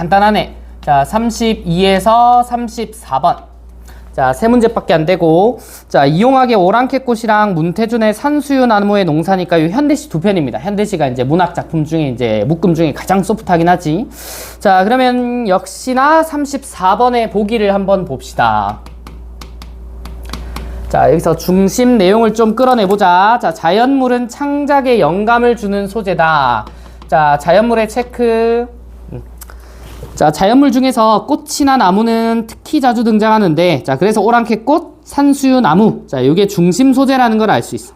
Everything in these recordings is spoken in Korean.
간단하네. 자, 32에서 34번. 자, 세 문제밖에 안 되고. 자, 이용하게 오랑캐꽃이랑 문태준의 산수유 나무의 농사니까 이 현대시 두 편입니다. 현대시가 이제 문학 작품 중에 이제 묶음 중에 가장 소프트하긴 하지. 자, 그러면 역시나 34번의 보기를 한번 봅시다. 자, 여기서 중심 내용을 좀 끌어내보자. 자, 자연물은 창작에 영감을 주는 소재다. 자, 자연물의 체크. 음. 자, 자연물 중에서 꽃이나 나무는 특히 자주 등장하는데, 자, 그래서 오랑캐꽃, 산수유, 나무. 자, 요게 중심 소재라는 걸 알 수 있어.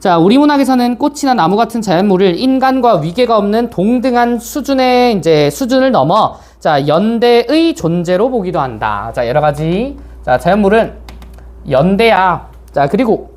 자, 우리 문학에서는 꽃이나 나무 같은 자연물을 인간과 위계가 없는 동등한 수준의 이제 수준을 넘어 자, 연대의 존재로 보기도 한다. 자, 여러 가지. 자, 자연물은 연대야. 자, 그리고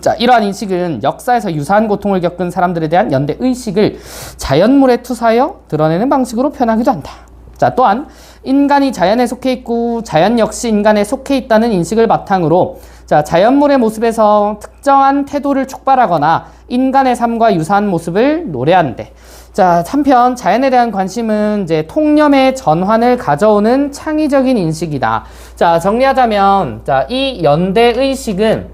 자, 이러한 인식은 역사에서 유사한 고통을 겪은 사람들에 대한 연대 의식을 자연물에 투사하여 드러내는 방식으로 표현하기도 한다. 자, 또한 인간이 자연에 속해 있고 자연 역시 인간에 속해 있다는 인식을 바탕으로 자, 자연물의 모습에서 특정한 태도를 촉발하거나 인간의 삶과 유사한 모습을 노래한대. 자, 한편 자연에 대한 관심은 이제 통념의 전환을 가져오는 창의적인 인식이다. 자, 정리하자면 자, 이 연대 의식은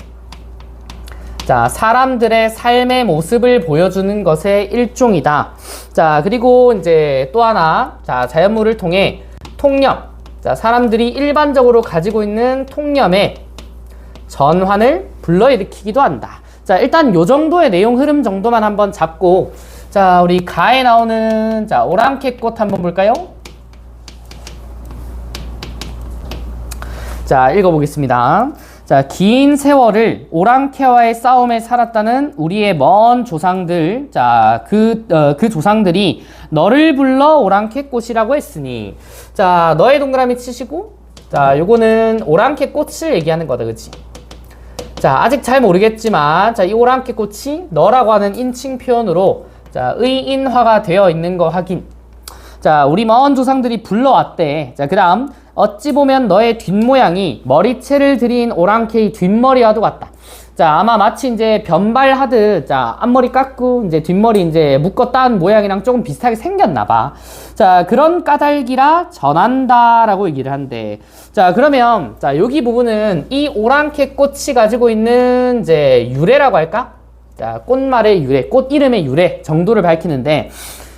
자, 사람들의 삶의 모습을 보여주는 것의 일종이다. 자, 그리고 이제 또 하나, 자, 자연물을 통해 통념, 자, 사람들이 일반적으로 가지고 있는 통념의 전환을 불러일으키기도 한다. 자, 일단 요 정도의 내용 흐름 정도만 한번 잡고, 자, 우리 가에 나오는, 자, 오랑캐꽃 한번 볼까요? 자, 읽어보겠습니다. 자, 긴 세월을 오랑캐와의 싸움에 살았다는 우리의 먼 조상들, 자, 그, 어, 그 조상들이 너를 불러 오랑캐꽃이라고 했으니, 자, 너의 동그라미 치시고, 자, 요거는 오랑캐꽃을 얘기하는 거다, 그치? 자, 아직 잘 모르겠지만, 자, 이 오랑캐꽃이 너라고 하는 인칭 표현으로, 자, 의인화가 되어 있는 거 확인. 자, 우리 먼 조상들이 불러왔대. 자, 그 다음, 어찌 보면 너의 뒷모양이 머리채를 들인 오랑캐의 뒷머리와도 같다. 자, 아마 마치 이제 변발하듯, 자, 앞머리 깎고, 이제 뒷머리 이제 딴 모양이랑 조금 비슷하게 생겼나봐. 자, 그런 까닭이라 전한다라고 얘기를 한대. 자, 그러면, 자, 여기 부분은 이 오랑캐 꽃이 가지고 있는 이제 유래라고 할까? 자, 꽃말의 유래, 꽃 이름의 유래 정도를 밝히는데,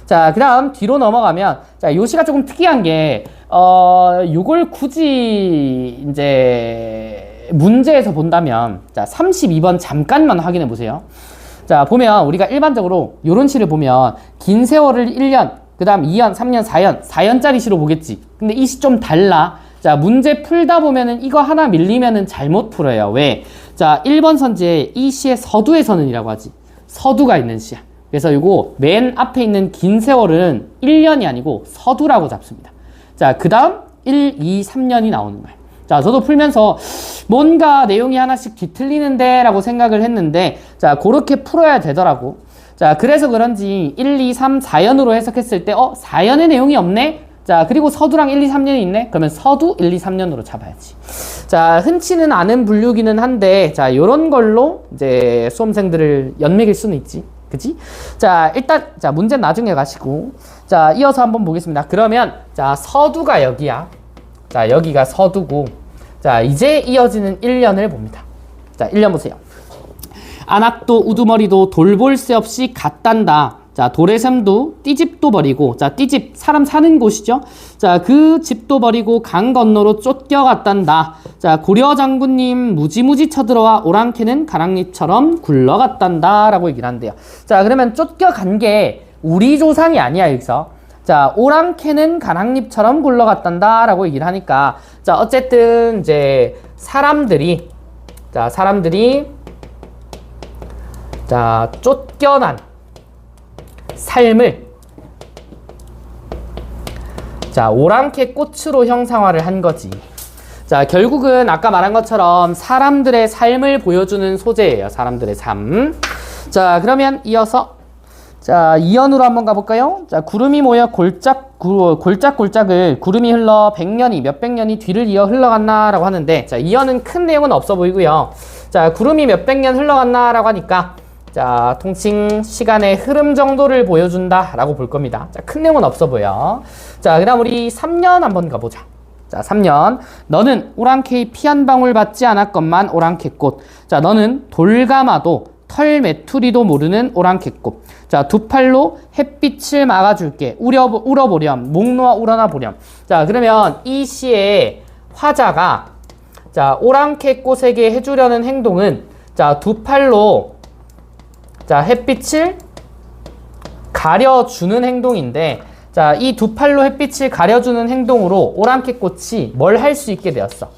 자, 그 다음 뒤로 넘어가면, 자, 요 시가 조금 특이한 게, 어, 요걸 굳이 이제 문제에서 본다면, 자, 32번 잠깐만 확인해 보세요. 자, 보면 우리가 일반적으로 요런 시를 보면 긴 세월을 1년, 그 다음 2년, 3년, 4년, 4년짜리 시로 보겠지. 근데 이 시 좀 달라. 자, 문제 풀다 보면은 이거 하나 밀리면은 잘못 풀어요. 왜? 자, 1번 선지에 이 시의 서두에서는 이라고 하지. 서두가 있는 시야. 그래서 이거 맨 앞에 있는 긴 세월은 1년이 아니고 서두라고 잡습니다. 자, 그 다음 1, 2, 3년이 나오는 거예요. 자, 저도 풀면서 뭔가 내용이 하나씩 뒤틀리는데 라고 생각을 했는데, 자, 그렇게 풀어야 되더라고. 자, 그래서 그런지 1, 2, 3, 4연으로 해석했을 때, 어, 4연의 내용이 없네? 자, 그리고 서두랑 1, 2, 3년이 있네? 그러면 서두 1, 2, 3년으로 잡아야지. 자, 흔치는 않은 분류기는 한데, 자, 요런 걸로 이제 수험생들을 연맥일 수는 있지. 그치? 자, 일단, 자, 문제 나중에 가시고. 자, 이어서 한번 보겠습니다. 그러면, 자, 서두가 여기야. 자, 여기가 서두고. 자, 이제 이어지는 1년을 봅니다. 자, 1년 보세요. 안악도 우두머리도 돌볼 새 없이 갓단다. 자, 도래샘도 띠집도 버리고, 자, 띠집, 사람 사는 곳이죠. 자, 그 집도 버리고 강 건너로 쫓겨갔단다. 자, 고려 장군님 무지무지 쳐들어와 오랑캐는 가랑잎처럼 굴러갔단다. 라고 얘기를 한대요. 자, 그러면 쫓겨간 게 우리 조상이 아니야, 여기서. 자, 오랑캐는 가랑잎처럼 굴러갔단다. 라고 얘기를 하니까, 자, 어쨌든, 이제, 사람들이, 자, 사람들이, 자, 쫓겨난, 삶을. 자 오랑캐 꽃으로 형상화를 한 거지. 자 결국은 아까 말한 것처럼 사람들의 삶을 보여주는 소재예요 사람들의 삶 자 그러면 이어서. 자 이연으로 한번 가볼까요? 자 구름이 모여 골짝 구, 골짝골짝을 구름이 흘러 백년이 몇백 년이 뒤를 이어 흘러갔나 라고 하는데 자 이연은 큰 내용은 없어 보이고요. 자 구름이 몇백 년 흘러갔나 라고 하니까 자, 통칭 시간의 흐름 정도를 보여준다 라고 볼 겁니다. 자, 큰 내용은 없어 보여. 자, 그 다음 우리 3년 한번 가보자. 자, 3년. 너는 오랑캐의 피 한 방울 받지 않았건만 오랑캐꽃. 자, 너는 돌감아도 털 메투리도 모르는 오랑캐꽃. 자, 두 팔로 햇빛을 막아줄게. 우려, 울어보렴. 목 놓아 우러나 보렴. 자, 그러면 이 시의 화자가 자, 오랑캐꽃에게 해주려는 행동은 자, 두 팔로 자, 햇빛을 가려주는 행동인데 자, 이 두 팔로 햇빛을 가려주는 행동으로 오랑캐꽃이 뭘 할 수 있게 되었어?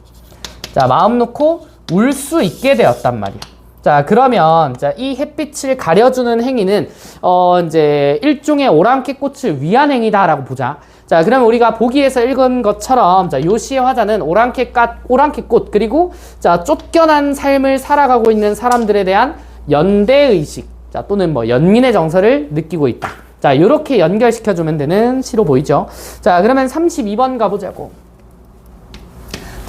자, 마음 놓고 울 수 있게 되었단 말이야. 자, 그러면 자, 이 햇빛을 가려주는 행위는 어, 이제 일종의 오랑캐꽃을 위한 행위다라고 보자. 자, 그러면 우리가 보기에서 읽은 것처럼 자, 요 시의 화자는 오랑캐꽃, 오랑캐꽃 그리고 자, 쫓겨난 삶을 살아가고 있는 사람들에 대한 연대 의식, 자, 또는 뭐 연민의 정서를 느끼고 있다. 자, 요렇게 연결시켜 주면 되는 시로 보이죠? 자, 그러면 32번 가보자고.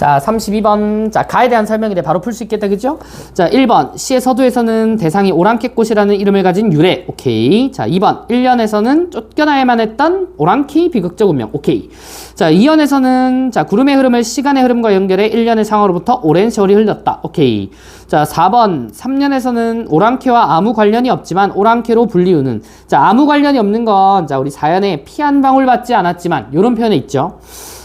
자, 32번. 자, 가에 대한 설명인데 바로 풀 수 있겠다. 그죠? 자, 1번. 시의 서두에서는 대상이 오랑캐꽃이라는 이름을 가진 유래. 오케이. 자, 2번. 1년에서는 쫓겨나야만 했던 오랑캐 비극적 운명. 오케이. 자, 2연에서는 자, 구름의 흐름을 시간의 흐름과 연결해 1년의 상어로부터 오랜 세월이 흘렀다. 오케이. 자, 4번. 3년에서는 오랑캐와 아무 관련이 없지만 오랑캐로 불리우는 자, 아무 관련이 없는 건 자, 우리 사연에 피 한 방울 받지 않았지만 요런 표현에 있죠.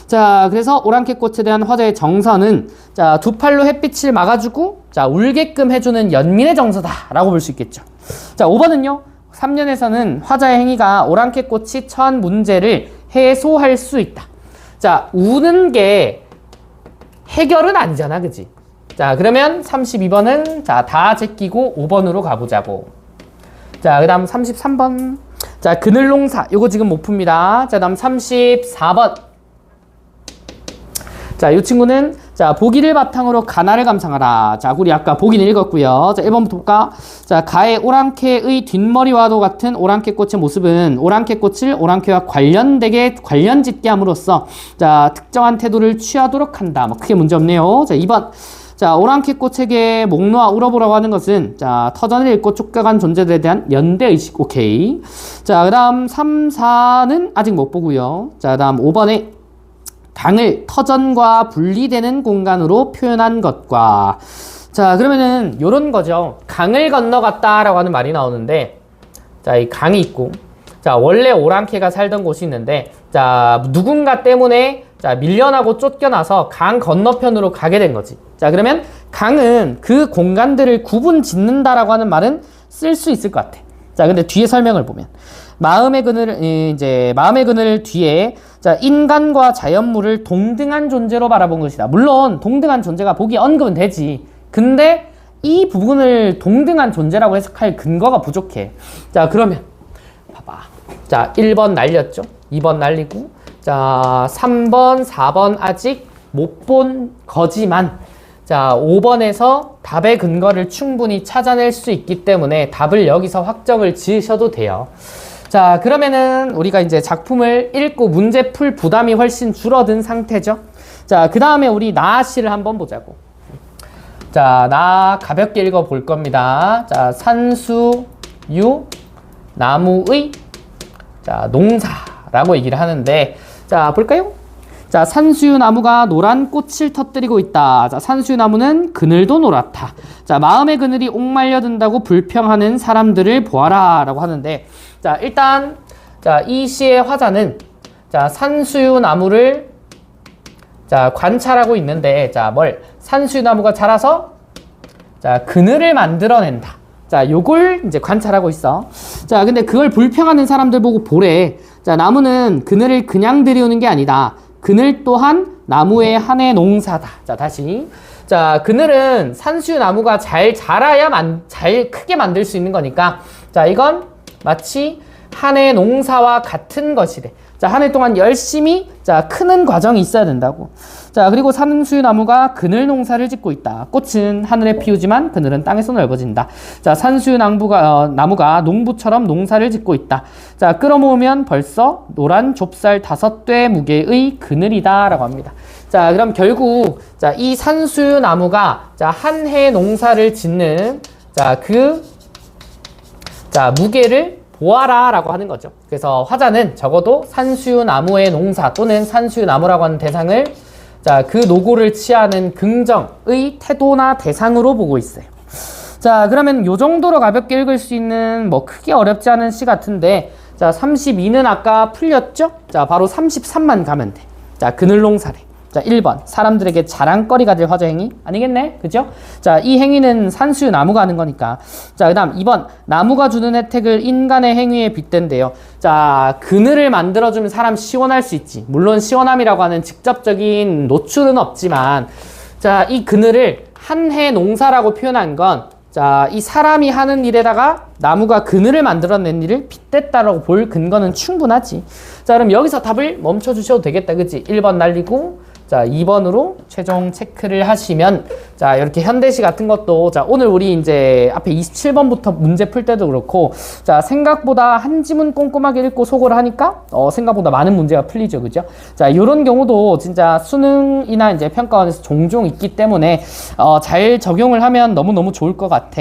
자, 그래서 오랑캐꽃에 대한 화자의 정서는 자, 두 팔로 햇빛을 막아주고 자, 울게끔 해주는 연민의 정서다라고 볼 수 있겠죠. 자, 5번은요. 3년에서는 화자의 행위가 오랑캐꽃이 처한 문제를 해소할 수 있다. 자, 우는 게 해결은 아니잖아, 그지? 자, 그러면 32번은 자, 다 제끼고 5번으로 가보자고. 자, 그 다음 33번. 자, 그늘농사. 요거 지금 못 풉니다. 자, 다음 34번. 자, 이 친구는 자, 보기를 바탕으로 가나를 감상하라. 자, 우리 아까 보기는 읽었고요. 자, 1번부터 볼까? 자, 가의 오랑캐의 뒷머리와도 같은 오랑캐 꽃의 모습은 오랑캐 꽃을 오랑캐와 관련되게 관련 짓게 함으로써 자, 특정한 태도를 취하도록 한다. 뭐 크게 문제 없네요. 자, 2번. 자, 오랑캐꽃에게 목 놓아 울어보라고 하는 것은, 자, 터전을 읽고 쫓겨간 존재들에 대한 연대의식, 오케이. 자, 그 다음 3, 4는 아직 못 보고요. 자, 그 다음 5번에 강을 터전과 분리되는 공간으로 표현한 것과. 자 그러면은 요런 거죠. 강을 건너갔다 라고 하는 말이 나오는데 자 이 강이 있고 자 원래 오랑캐가 살던 곳이 있는데 자 누군가 때문에 자 밀려나고 쫓겨나서 강 건너편으로 가게 된 거지. 자 그러면 강은 그 공간들을 구분 짓는다라고 하는 말은 쓸 수 있을 것 같아. 자 근데 뒤에 설명을 보면 마음의 그늘 이제 마음의 그늘 뒤에 자 인간과 자연물을 동등한 존재로 바라본 것이다. 물론 동등한 존재가 보기 언급은 되지. 근데 이 부분을 동등한 존재라고 해석할 근거가 부족해. 자 그러면 봐봐. 자 1번 날렸죠. 2번 날리고 자 3번 4번 아직 못 본 거지만 자 5번에서 답의 근거를 충분히 찾아낼 수 있기 때문에 답을 여기서 확정을 지으셔도 돼요. 자, 그러면은 우리가 이제 작품을 읽고 문제 풀 부담이 훨씬 줄어든 상태죠. 자, 그 다음에 우리 나씨를 한번 보자고. 자, 나 가볍게 읽어 볼 겁니다. 자, 산수, 유, 나무의, 자, 농사라고 얘기를 하는데, 자, 볼까요? 자, 산수유 나무가 노란 꽃을 터뜨리고 있다. 자, 산수유 나무는 그늘도 노랗다. 자, 마음의 그늘이 옥말려 든다고 불평하는 사람들을 보아라. 라고 하는데, 자, 일단, 자, 이 시의 화자는, 자, 산수유 나무를, 자, 관찰하고 있는데, 자, 뭘, 산수유 나무가 자라서, 자, 그늘을 만들어낸다. 자, 요걸 이제 관찰하고 있어. 자, 근데 그걸 불평하는 사람들 보고 보래. 자, 나무는 그늘을 그냥 들이우는 게 아니다. 그늘 또한 나무의 한 해 농사다. 자, 다시. 자, 그늘은 산수유 나무가 잘 자라야 만, 잘 크게 만들 수 있는 거니까. 자, 이건 마치 한 해 농사와 같은 것이래. 자, 한 해 동안 열심히 자, 크는 과정이 있어야 된다고. 자, 그리고 산수유 나무가 그늘 농사를 짓고 있다. 꽃은 하늘에 피우지만 그늘은 땅에서 넓어진다. 자, 산수유 나무가, 어, 나무가 농부처럼 농사를 짓고 있다. 자, 끌어모으면 벌써 노란 좁쌀 다섯 대 무게의 그늘이다. 라고 합니다. 자, 그럼 결국, 자, 이 산수유 나무가, 자, 한 해 농사를 짓는, 자, 그 자, 무게를 보아라 라고 하는 거죠. 그래서 화자는 적어도 산수유 나무의 농사 또는 산수유 나무라고 하는 대상을 자, 그 노고를 취하는 긍정의 태도나 대상으로 보고 있어요. 자, 그러면 요 정도로 가볍게 읽을 수 있는 뭐 크게 어렵지 않은 시 같은데 자, 32는 아까 풀렸죠? 자, 바로 33만 가면 돼. 자, 그늘농사래. 자, 1번. 사람들에게 자랑거리가 될 화자 행위? 아니겠네? 그죠? 자, 이 행위는 산수유 나무가 하는 거니까. 자, 그 다음 2번. 나무가 주는 혜택을 인간의 행위에 빗댄대요. 자, 그늘을 만들어주면 사람 시원할 수 있지. 물론 시원함이라고 하는 직접적인 노출은 없지만, 자, 이 그늘을 한 해 농사라고 표현한 건, 자, 이 사람이 하는 일에다가 나무가 그늘을 만들어낸 일을 빗댔다라고 볼 근거는 충분하지. 자, 그럼 여기서 답을 멈춰 주셔도 되겠다. 그치? 1번 날리고, 자, 2번으로 최종 체크를 하시면, 자, 이렇게 현대시 같은 것도, 자, 오늘 우리 이제 앞에 27번부터 문제 풀 때도 그렇고, 자, 생각보다 한 지문 꼼꼼하게 읽고 속어를 하니까, 어, 생각보다 많은 문제가 풀리죠. 그죠? 자, 요런 경우도 진짜 수능이나 이제 평가원에서 종종 있기 때문에, 어, 잘 적용을 하면 너무너무 좋을 것 같아.